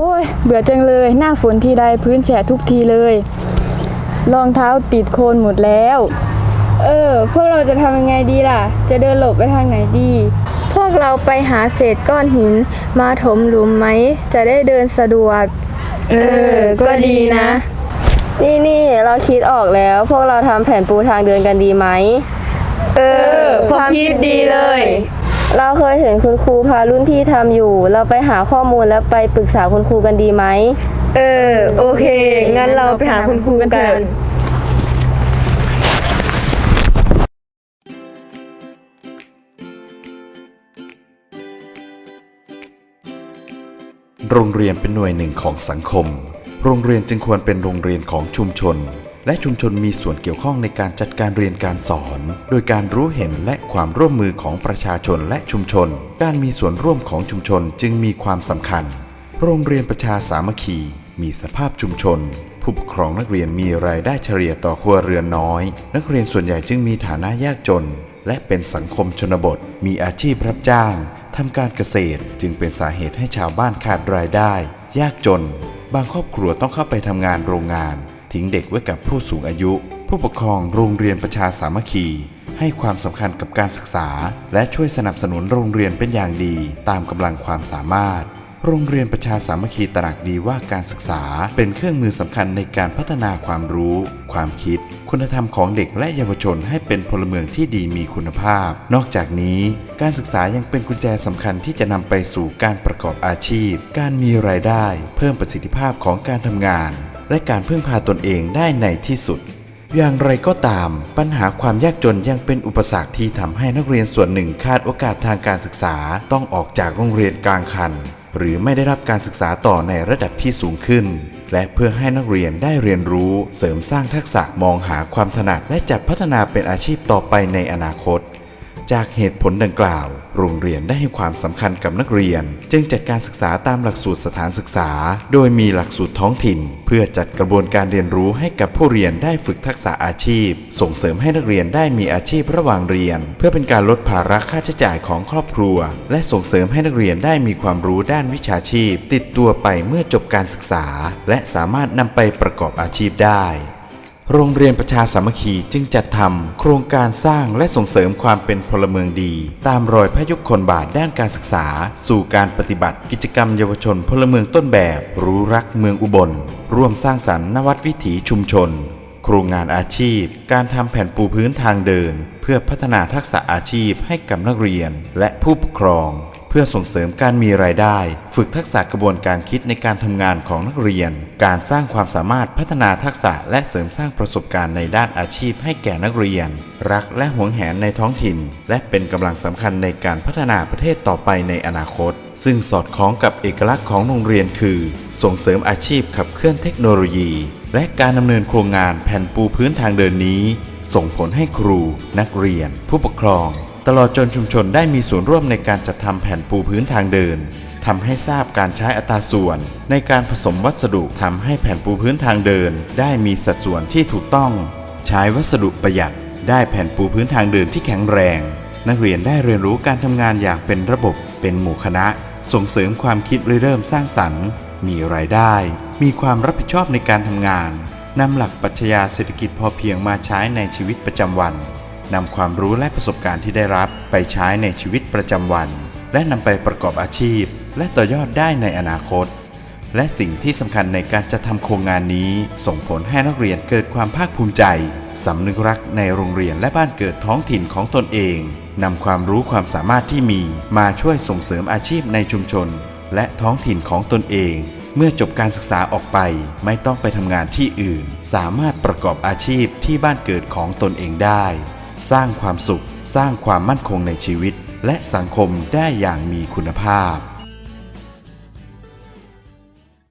อ้ย เบื่อจังเลย หน้าฝนทีใดพื้นแฉะทุกทีเลย รองเท้าติดโคลนหมดแล้ว เออ พวกเราจะทำยังไงดีล่ะ จะเดินหลบไปทางไหนดี พวกเราไปหาเศษก้อนหิน มาถมหลุมไหม จะได้เดินสะดวก เออ ก็ดีนะ นี่นี่เราคิดออกแล้ว พวกเราทำแผนปูทางเดินกันดีไหม เออความคิดดีเลย เราเคยเห็นคุณครูพารุ่นพี่ทำอยู่ เราไปหาข้อมูลแล้วไปปรึกษาคุณครูกันดีไหม เออ โอเค งั้นเราไปหาคุณครูกัน โรงเรียนเป็นหน่วยหนึ่งของสังคม โรงเรียนจึงควรเป็นโรงเรียนของชุมชน และชุมชนมีส่วนเกี่ยวข้องในการจัดการเรียนการสอน โดยการรู้เห็นและความร่วมมือของประชาชนและชุมชน การมีส่วนร่วมของชุมชนจึงมีความสำคัญ โรงเรียนประชาสามัคคี มีสภาพชุมชน ผู้ปกครองนักเรียนมีรายได้เฉลี่ยต่อครัวเรือนน้อย นักเรียนส่วนใหญ่จึงมีฐานะยากจน และเป็นสังคมชนบท มีอาชีพรับจ้างทำการเกษตรจึงเป็นสาเหตุให้ชาวบ้านขาดรายได้ ยากจน บางครอบครัวต้องเข้าไปทำงานโรงงาน ทิ้งเด็กไว้กับผู้สูงอายุ ผู้ปกครองโรงเรียนประชาสามัคคี ให้ความสำคัญกับการศึกษา และช่วยสนับสนุนโรงเรียนเป็นอย่างดีตามกำลังความสามารถ โรงเรียนประชาสามัคคีตระหนักดีว่าการศึกษาเป็นเครื่องมือสำคัญในการพัฒนาความรู้ ความคิด คุณธรรมของเด็กและเยาวชนให้เป็นพลเมืองที่ดีมีคุณภาพ นอกจากนี้การศึกษายังเป็นกุญแจสำคัญที่จะนำไปสู่การประกอบอาชีพ การมีรายได้ เพิ่มประสิทธิภาพของการทำงาน และการพึ่งพาตนเองได้ในที่สุด อย่างไรก็ตาม ปัญหาความยากจนยังเป็นอุปสรรคที่ทำให้นักเรียนส่วนหนึ่งขาดโอกาสทางการศึกษาต้องออกจากโรงเรียนกลางคัน หรือไม่ได้รับการศึกษาต่อในระดับที่สูงขึ้น และเพื่อให้นักเรียนได้เรียนรู้เสริมสร้างทักษะมองหาความถนัดและจัดพัฒนาเป็นอาชีพต่อไปในอนาคต จากเหตุผลดังกล่าว โรงเรียนได้ให้ความสำคัญกับนักเรียน จึงจัดการศึกษาตามหลักสูตรสถานศึกษา โดยมีหลักสูตรท้องถิ่น เพื่อจัดกระบวนการเรียนรู้ให้กับผู้เรียนได้ฝึกทักษะอาชีพ ส่งเสริมให้นักเรียนได้มีอาชีพระหว่างเรียน เพื่อเป็นการลดภาระค่าใช้จ่ายของครอบครัว และส่งเสริมให้นักเรียนได้มีความรู้ด้านวิชาชีพ ติดตัวไปเมื่อจบการศึกษา และสามารถนำไปประกอบอาชีพได้ โรงเรียนประชาสามัคคีจึงจัดทำโครงการสร้างและส่งเสริมความเป็นพลเมืองดี ตามรอยพระยุคลบาทด้านการศึกษา สู่การปฏิบัติกิจกรรมเยาวชนพลเมืองต้นแบบ รู้รักเมืองอุบล ร่วมสร้างสรรค์นวัตวิถีชุมชน โครงงานอาชีพ การทำแผ่นปูพื้นทางเดิน เพื่อพัฒนาทักษะอาชีพให้กับนักเรียนและผู้ปกครอง เพื่อส่งเสริมการมีรายได้ ฝึกทักษะกระบวนการคิดในการทำงานของนักเรียน การสร้างความสามารถพัฒนาทักษะและเสริมสร้างประสบการณ์ในด้านอาชีพให้แก่นักเรียน รักและหวงแหนในท้องถิ่น และเป็นกำลังสำคัญในการพัฒนาประเทศต่อไปในอนาคต ซึ่งสอดคล้องกับเอกลักษณ์ของโรงเรียนคือ ส่งเสริมอาชีพขับเคลื่อนเทคโนโลยี และการดำเนินโครงงานแผ่นปูพื้นทางเดินนี้ ส่งผลให้ครู นักเรียน ผู้ปกครอง ตลอดจนชุมชนได้มีส่วนร่วมในการจัดทำแผ่นปูพื้นทางเดินทำให้ทราบการใช้อัตราส่วน ในการผสมวัสดุทำให้แผ่นปูพื้นทางเดิน ได้มีสัดส่วนที่ถูกต้อง ใช้วัสดุประหยัด ได้แผ่นปูพื้นทางเดินที่แข็งแรง นักเรียนได้เรียนรู้การทำงานอย่างเป็นระบบเป็นหมู่คณะ ส่งเสริมความคิดริเริ่มสร้างสรรค์ มีรายได้ มีความรับผิดชอบในการทำงานนำหลักปรัชญาเศรษฐกิจพอเพียงมาใช้ในชีวิตประจำวัน นำความรู้และประสบการณ์ที่ได้รับไปใช้ในชีวิตประจำวัน และนำไปประกอบอาชีพ และต่อยอดได้ในอนาคต และสิ่งที่สำคัญในการจะทำโครงงานนี้ ส่งผลให้นักเรียนเกิดความภาคภูมิใจสำนึกรักในโรงเรียนและบ้านเกิดท้องถิ่นของตนเองนำความรู้ความสามารถที่มีมาช่วยส่งเสริมอาชีพในชุมชน และท้องถิ่นของตนเอง เมื่อจบการศึกษาออกไป ไม่ต้องไปทำงานที่อื่น สามารถประกอบอาชีพที่บ้านเกิดของตนเองได้ สร้างความสุข สร้างความมั่นคงในชีวิต และสังคมได้อย่างมีคุณภาพ